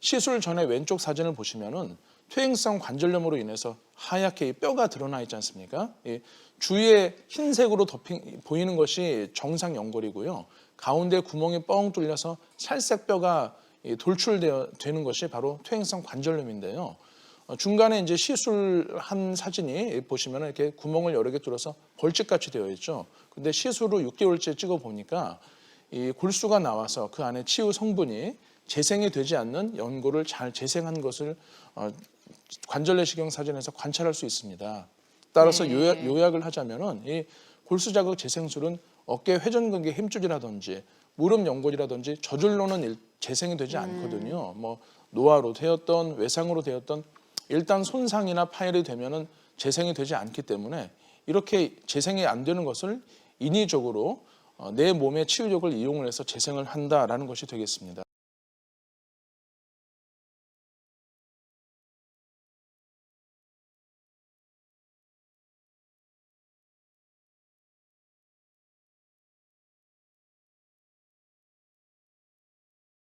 시술 전에 왼쪽 사진을 보시면은 퇴행성 관절염으로 인해서 하얗게 이 뼈가 드러나 있지 않습니까? 이 주위에 흰색으로 덮인 보이는 것이 정상 연골이고요. 가운데 구멍이 뻥 뚫려서 살색 뼈가 이 돌출되어 되는 것이 바로 퇴행성 관절염인데요. 어, 중간에 이제 시술한 사진이 보시면 이렇게 구멍을 여러 개 뚫어서 벌집같이 되어 있죠. 근데 시술 후 6개월째 찍어 보니까 이 골수가 나와서 그 안에 치유 성분이 재생이 되지 않는 연골을 잘 재생한 것을 어, 관절 내시경 사진에서 관찰할 수 있습니다. 따라서 네. 요약, 요약을 하자면은 이 골수 자극 재생술은 어깨 회전근개 힘줄이라든지 무릎 연골이라든지 저절로는 일- 재생이 되지 않거든요. 뭐 노화로 되었던 외상으로 되었던 일단 손상이나 파열이 되면은 재생이 되지 않기 때문에 이렇게 재생이 안 되는 것을 인위적으로 어, 내 몸의 치유력을 이용을 해서 재생을 한다라는 것이 되겠습니다.